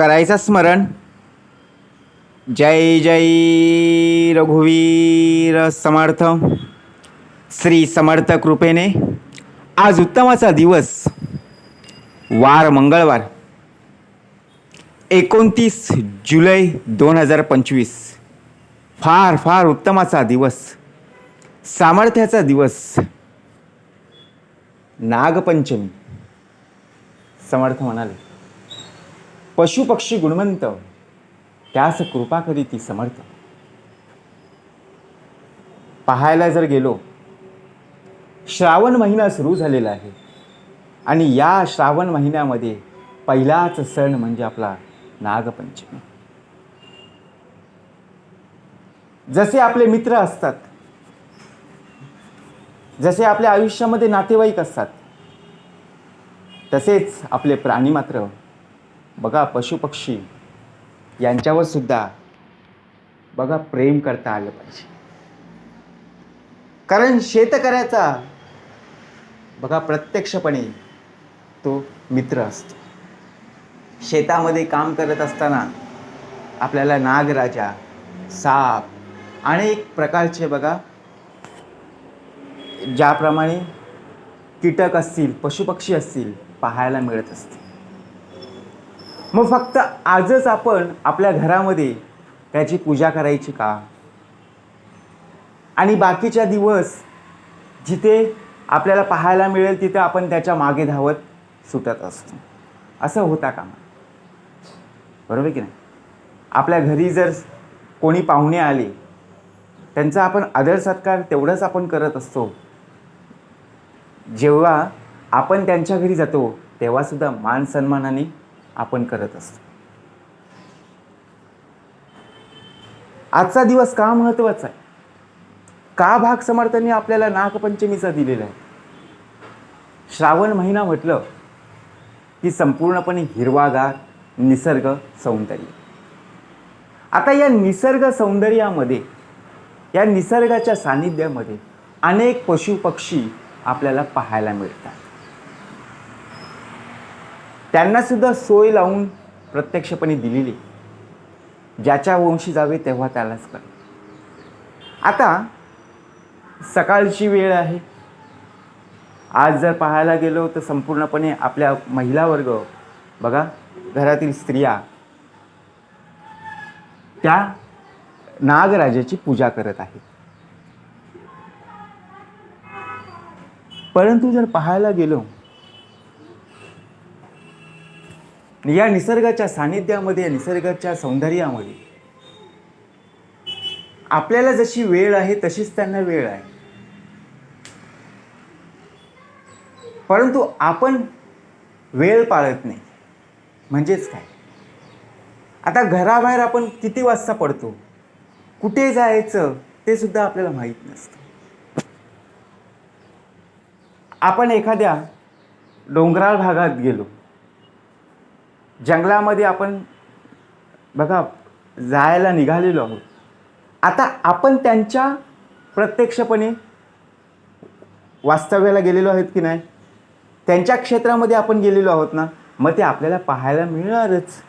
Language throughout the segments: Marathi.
करायचं स्मरण. जय जय रघुवीर समर्थ. श्री समर्थ कृपेने आज उत्तमाचा दिवस. वार मंगळवार. एकोणतीस जुलै दोन हजार पंचवीस. फार फार उत्तमाचा दिवस. सामर्थ्याचा दिवस. नागपंचमी. समर्थ म्हणाले. पशुपक्षी गुणवंत. त्यास कृपा करी ती समर्थ. पाहायला जर गेलो श्रावण महिना सुरू झालेला आहे. आणि या श्रावण महिन्यामध्ये पहिलाच सण म्हणजे आपला नागपंचमी. जसे आपले मित्र असतात जसे आपल्या आयुष्यामध्ये नातेवाईक असतात तसेच आपले प्राणी मात्र बघा पशुपक्षी यांच्यावर सुद्धा बघा प्रेम करता आलं पाहिजे. कारण शेतकऱ्याचा बघा प्रत्यक्षपणे तो मित्र असतो. शेतामध्ये काम करत असताना आपल्याला नागराजा साप अनेक प्रकारचे बघा ज्याप्रमाणे कीटक असतील पशुपक्षी असतील पाहायला मिळत असते मग फक्त आजच आपण आपल्या घरामध्ये त्याची पूजा करायची का? आणि बाकीच्या दिवस जिथे आपल्याला पाहायला मिळेल तिथे आपण त्याच्यामागे धावत सुटत असतो. असं होता कामा. बरोबर की नाही? आपल्या घरी जर कोणी पाहुणे आले त्यांचा आपण आदर सत्कार तेवढंच आपण करत असतो. जेव्हा आपण त्यांच्या घरी जातो तेव्हासुद्धा मान सन्मानाने आपण करत असतो. आजचा दिवस का महत्त्वाचा आहे? का भाग समर्थांनी आपल्याला नागपंचमीचा दिलेला आहे? श्रावण महिना म्हटलं की संपूर्णपणे हिरवागार निसर्ग सौंदर्य. आता या निसर्ग सौंदर्यामध्ये या निसर्गाच्या सानिध्यामध्ये अनेक पशुपक्षी आपल्याला पाहायला मिळतात. त्यांनासुद्धा सोय लावून प्रत्यक्षपणे दिलेली. ज्याच्या वंशी जावे तेव्हा त्यालाच कर. आता सकाळची वेळ आहे. आज जर पाहायला गेलो तर संपूर्णपणे आपल्या महिला वर्ग बघा घरातील स्त्रिया त्या नागराजाची पूजा करत आहेत. परंतु जर पाहायला गेलो या निसर्गाच्या सानिध्यामध्ये या निसर्गाच्या सौंदर्यामध्ये आपल्याला जशी वेळ आहे तशीच त्यांना वेळ आहे. परंतु आपण वेळ पाळत नाही. म्हणजेच काय? आता घराबाहेर आपण किती वाजता पडतो? कुठे जायचं? ते सुद्धा आपल्याला माहीत नसतं. आपण एखाद्या डोंगराळ भागात गेलो. जंगलामध्ये आपण बघा जायला निघालेलो आहोत. आता आपण त्यांच्या प्रत्यक्षपणे वास्तव्याला गेलेलो आहेत की नाही? त्यांच्या क्षेत्रामध्ये आपण गेलेलो आहोत ना? मग ते आपल्याला पाहायला मिळणारच.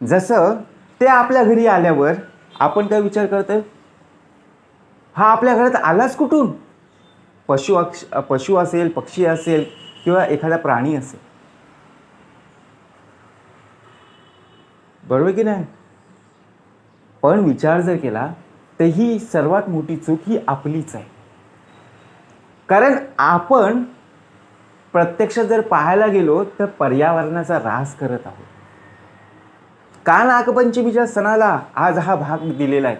जसं ते आपल्या घरी आल्यावर आपण काय विचार करतो हा आपल्या घरात आलाच कुठून? पशु अक्ष पशु असेल पक्षी असेल किंवा एखादा प्राणी असेल. बरोबर की नाही? पण विचार जर केला तर ही सर्वात मोठी चूक ही आपलीच आहे. कारण आपण प्रत्यक्ष जर पाहायला गेलो तर पर्यावरणाचा ऱ्हास करत आहोत. का नागपंचमीच्या सणाला आज हा भाग दिलेला आहे.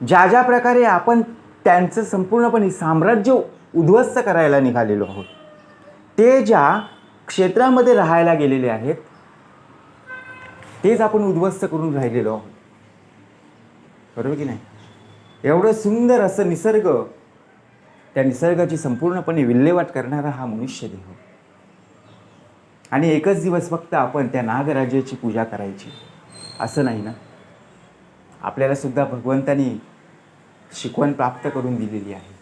ज्या ज्या प्रकारे आपण त्यांचं संपूर्णपणे साम्राज्य उद्ध्वस्त करायला निघालेलो आहोत ते ज्या क्षेत्रामध्ये राहायला गेलेले आहेत तेच आपण उद्ध्वस्त करून राहिलेलो आहोत. बरोबर की नाही? एवढं सुंदर असं निसर्ग त्या निसर्गाची संपूर्णपणे विल्हेवाट करणारा हा मनुष्य देह. आणि एकच दिवस फक्त आपण त्या नागराजाची पूजा करायची. असं नाही ना? आपल्याला सुद्धा भगवंतानी शिकवण प्राप्त करून दिलेली आहे.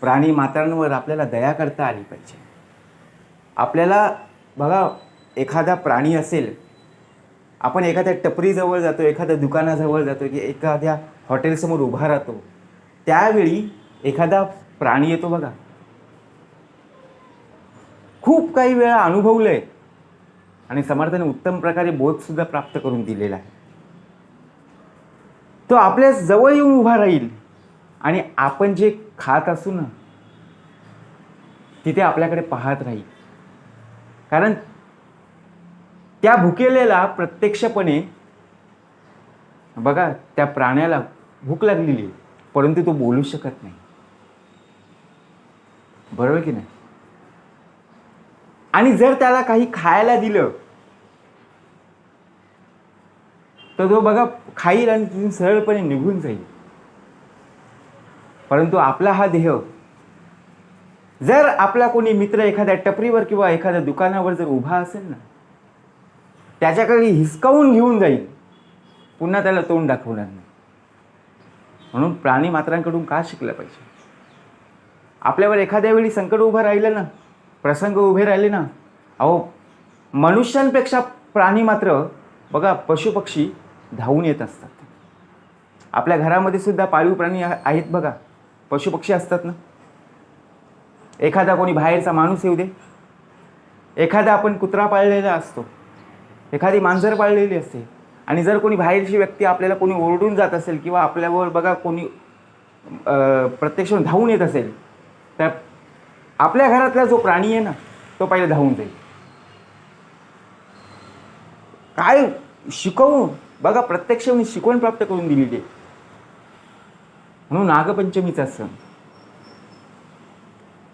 प्राणी मात्रांवर आपल्याला दया करता आली पाहिजे. आपल्याला बघा एखादा प्राणी असेल आपण एखाद्या टपरीजवळ जातो एखाद्या दुकानाजवळ जातो की एखाद्या हॉटेलसमोर उभा राहतो त्यावेळी एखादा प्राणी येतो बघा. खूप काही वेळा अनुभवलं आहे आणि समर्थाने उत्तम प्रकारे बोधसुद्धा प्राप्त करून दिलेला आहे. तो आपल्या जवळ येऊन उभा राहील आणि आपण जे खात असू ना तिथे आपल्याकडे पाहत राहील. कारण त्या भुकेलेला प्रत्यक्षपणे बघा त्या प्राण्याला भूक लागलेली आहे, परंतु तो बोलू शकत नाही. बरोबर की नाही? आणि जर त्याला काही खायला दिलं तर तो बघा खाईल आणि तिथून सरळपणे निघून जाईल. परंतु आपला हा देह जर आपला कोणी मित्र एखाद्या टपरीवर किंवा एखाद्या दुकानावर जर उभा असेल ना त्याच्याकडे हिसकावून घेऊन जाईल. पुन्हा त्याला तोंड दाखवणार नाही. म्हणून प्राणी मात्रांकडून का शिकलं पाहिजे? आपल्यावर एखाद्या वेळी संकट उभं राहिलं ना प्रसंग उभे राहिले ना अहो मनुष्यांपेक्षा प्राणी मात्र बघा पशुपक्षी धावून येत असतात. आपल्या घरामध्ये सुद्धा पाळीव प्राणी आहेत बघा. पशुपक्षी असतात ना. एखादा कोणी बाहेरचा माणूस येऊ दे. एखादा आपण कुत्रा पाळलेला असतो. एखादी मांजर पाळलेली असते. आणि जर कोणी बाहेरची व्यक्ती आपल्याला कोणी ओरडून जात असेल किंवा आपल्यावर बघा कोणी प्रत्यक्ष धावून येत असेल तर आपल्या घरातला जो प्राणी आहे ना तो पहिले धावून जाईल. काय शिकवून बघा प्रत्यक्ष मी शिकवण प्राप्त करून दिलेली आहे. म्हणून नागपंचमीचा सण.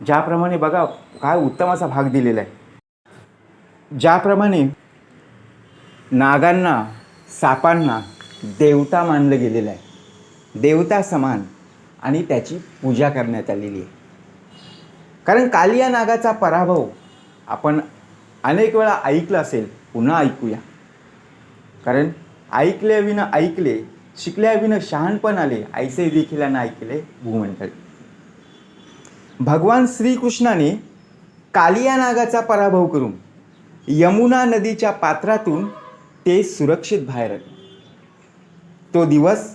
ज्याप्रमाणे बघा काय उत्तम असा भाग दिलेला आहे. ज्याप्रमाणे नागांना सापांना देवता मानलं गेलेलं आहे. देवता समान आणि त्याची पूजा करण्यात आलेली आहे. कारण कालिया नागाचा पराभव आपण अनेक वेळा ऐकलं असेल पुन्हा ऐकूया. कारण ऐकल्याविनं ऐकले शिकल्याविनं शहाणपण आले ऐसे देखील ऐकले भूमंडळी. भगवान श्रीकृष्णाने कालिया नागाचा पराभव करून यमुना नदीच्या पात्रातून ते सुरक्षित बाहेर आले. तो दिवस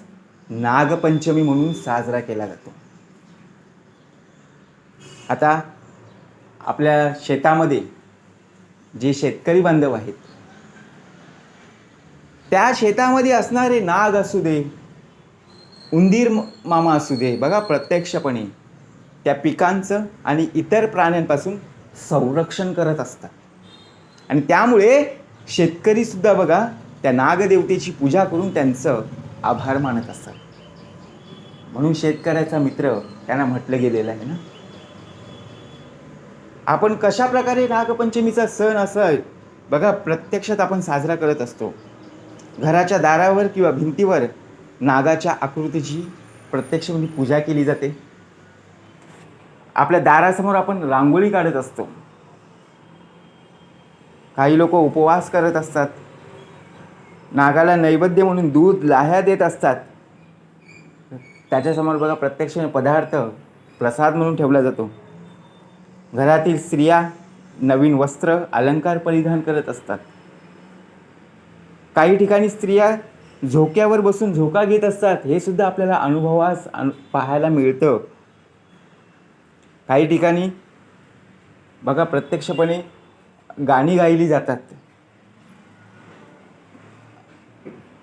नागपंचमी म्हणून साजरा केला जातो. आता आपल्या शेतामध्ये जे शेतकरी बांधव आहेत त्या शेतामध्ये असणारे नाग असू दे उंदीर मामा असू दे बघा प्रत्यक्षपणे त्या पिकांचं आणि इतर प्राण्यांपासून संरक्षण करत असतात. आणि त्यामुळे शेतकरीसुद्धा बघा त्या नागदेवतेची पूजा करून त्यांचं आभार मानत असतात. म्हणून शेतकऱ्याचा मित्र त्यांना म्हटलं गेलेलं आहे ना? आपण कशा प्रकारे नागपंचमीचा सण असं बघा प्रत्यक्षात आपण साजरा करत असतो. घराच्या दारावर किंवा भिंतीवर नागाच्या आकृतीची प्रत्यक्ष म्हणजे पूजा केली जाते. आपल्या दारासमोर आपण रांगोळी काढत असतो. काही लोक उपवास करत असतात. नागाला नैवेद्य म्हणून दूध लाह्या देत असतात. त्याच्यासमोर बघा प्रत्यक्ष पदार्थ प्रसाद म्हणून ठेवला जातो. घरातील स्त्रिया नवीन वस्त्र अलंकार परिधान करत असतात. काही ठिकाणी स्त्रिया झोक्यावर बसून झोका घेत असतात. हे सुद्धा आपल्याला अनुभवास अनु पाहायला मिळतं. काही ठिकाणी बघा प्रत्यक्षपणे गाणी गायली जातात.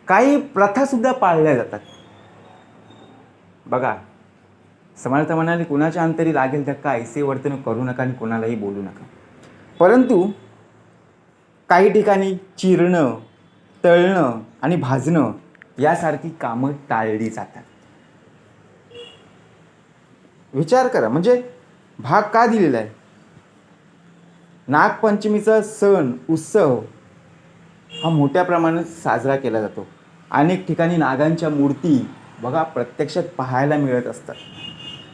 काही प्रथासुद्धा पाळल्या जातात. बघा समर्थ म्हणाले कुणाच्या अंतरी लागेल धक्का ऐसे वर्तन करू नका आणि कोणालाही बोलू नका. परंतु काही ठिकाणी चिरणं तळणं आणि भाजणं यासारखी कामं टाळली जातात. विचार करा म्हणजे भाग का दिलेला आहे? नागपंचमीचा सण उत्सव हा मोठ्या प्रमाणात साजरा केला जातो. अनेक ठिकाणी नागांच्या मूर्ती बघा प्रत्यक्षात पाहायला मिळत असतात.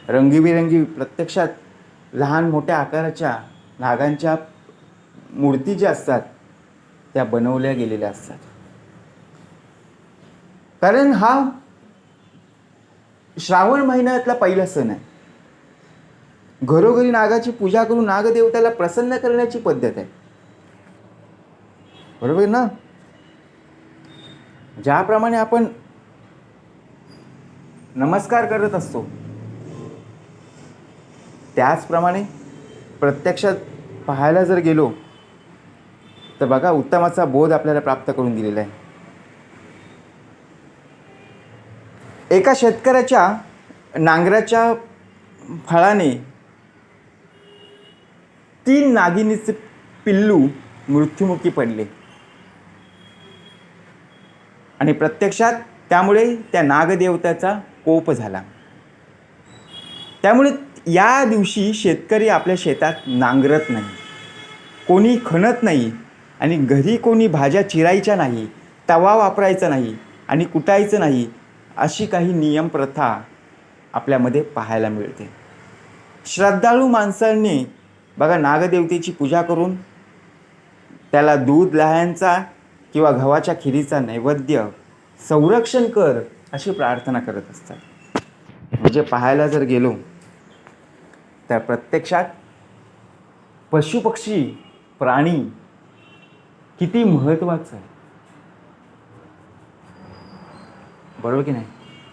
रंगीबिरंगी प्रत्यक्षात लहान मोठ्या आकाराच्या नागांच्या मूर्ती ज्या असतात त्या बनवल्या गेलेल्या असतात. कारण हा श्रावण महिन्यातला पहिला सण आहे. घरोघरी नागाची पूजा करून नागदेवताला प्रसन्न करण्याची पद्धत आहे. बरोबर ना? ज्याप्रमाणे आपण नमस्कार करत असतो त्याचप्रमाणे प्रत्यक्षात पाहायला जर गेलो तर बघा उत्तमाचा बोध आपल्याला प्राप्त करून दिलेला आहे. एका शेतकऱ्याच्या नांगराच्या फळाने तीन नागिनीचे पिल्लू मृत्युमुखी पडले. आणि प्रत्यक्षात त्यामुळे त्या नागदेवताचा कोप झाला. त्यामुळे या दिवशी शेतकरी आपल्या शेतात नांगरत नाही. कोणी खणत नाही आणि घरी कोणी भाज्या चिरायच्या नाही तवा वापरायचा नाही आणि कुटायचं नाही अशी काही नियम प्रथा आपल्यामध्ये पाहायला मिळते. श्रद्धाळू माणसांनी बघा नागदेवतेची पूजा करून त्याला दूध लह्यांचा किंवा गव्हाच्या खिरीचा नैवेद्य संरक्षण कर अशी प्रार्थना करत असतात. म्हणजे पाहायला जर गेलो तर प्रत्यक्षात पशुपक्षी प्राणी किती महत्त्वाचं आहे. बरोबर की नाही?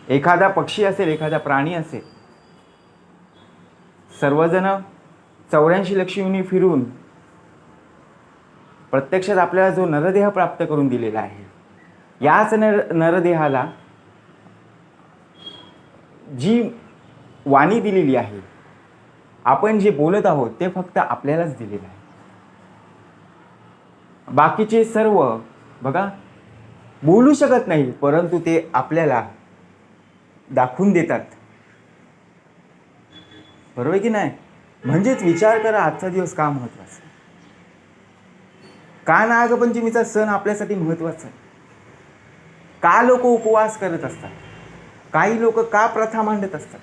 एखादा पक्षी असेल एखादा प्राणी असेल सर्वजण चौऱ्याऐंशी लक्ष्मीनी फिरून प्रत्यक्षात आपल्याला जो नरदेह प्राप्त करून दिलेला आहे याच नर नरदेहाला जी वाणी दिलेली आहे आपण जे बोलत आहोत ते फक्त आपल्यालाच दिलेलं आहे. बाकीचे सर्व बघा बोलू शकत नाही परंतु ते आपल्याला दाखवून देतात. बरोबर आहे की नाही? म्हणजेच विचार करा आजचा दिवस का महत्त्वाचा? का नागपंचमीचा सण आपल्यासाठी महत्त्वाचा आहे? का लोक उपवास करत असतात? काही लोक का प्रथा मांडत असतात?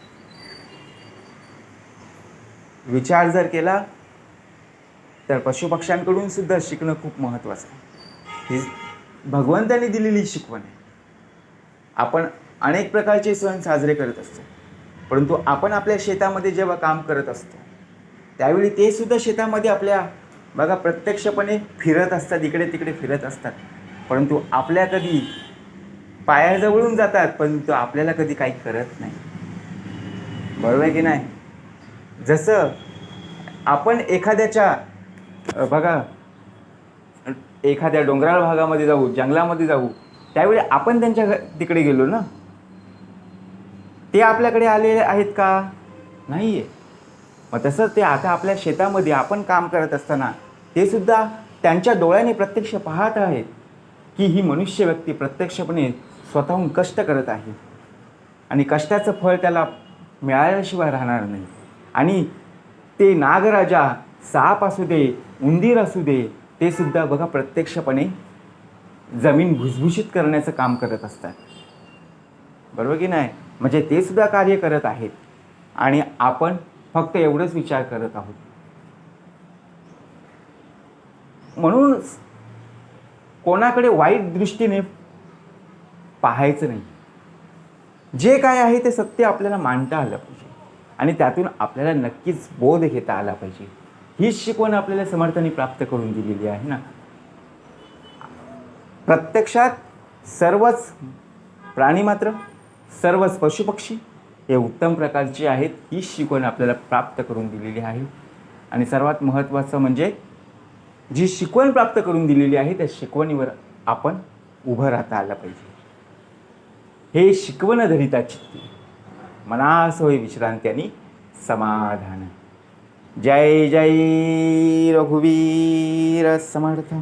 विचार जर केला तर पशुपक्ष्यांकडून सुद्धा शिकणं खूप महत्त्वाचं आहे. ही भगवंताने दिलेली शिकवण आहे. आपण अनेक प्रकारचे सण साजरे करत असतो. परंतु आपण आपल्या शेतामध्ये जेव्हा काम करत असतो त्यावेळी ते सुद्धा शेतामध्ये आपल्या बघा प्रत्यक्षपणे फिरत असतात इकडे तिकडे फिरत असतात. परंतु आपल्या कधी पायाजवळून जातात परंतु आपल्याला कधी काही करत नाही. बरोबर आहे की नाही? जसं आपण एखाद्याच्या बघा एखाद्या डोंगराळ भागामध्ये जाऊ जंगलामध्ये जाऊ त्यावेळी आपण त्यांच्या घ- तिकडे गेलो ना? ते आपल्याकडे आलेले आहेत का? नाही आहे मग तसंच ते आता आपल्या शेतामध्ये आपण काम करत असताना ते सुद्धा त्यांच्या डोळ्याने प्रत्यक्ष पाहत आहेत की ही मनुष्य व्यक्ती प्रत्यक्षपणे स्वतःहून कष्ट करत आहे. आणि कष्टाचं फळ त्याला मिळाल्याशिवाय राहणार नाही. आणि ते नागराजा साप असू दे उंदीर असू दे ते सुद्धा बघा प्रत्यक्षपणे जमीन भुसभुशीत करण्याचं काम करत असतात. बरोबर की नाही? म्हणजे ते सुद्धा कार्य करत आहेत. आणि आपण फक्त एवढंच विचार करत आहोत. म्हणून कोणाकडे वाईट दृष्टीने पाहायचं नाही. जे काय आहे ते सत्य आपल्याला मांडता आलं पाहिजे. आणि त्यातून आपल्याला नक्कीच बोध घेता आला पाहिजे. हीच शिकवण आपल्याला समर्थाने प्राप्त करून दिलेली आहे ना. प्रत्यक्षात सर्वच प्राणी मात्र सर्वच पशुपक्षी हे उत्तम प्रकारचे आहेत ही शिकवण आपल्याला प्राप्त करून दिलेली आहे. आणि सर्वात महत्त्वाचं म्हणजे जी शिकवण प्राप्त करून दिलेली आहे त्या शिकवणीवर आपण उभं राहता आलं पाहिजे. हे शिकवण धरिता चित्ती. मनास होय विश्रांती आणि समाधान. जय जय रघुवीर समर्थ.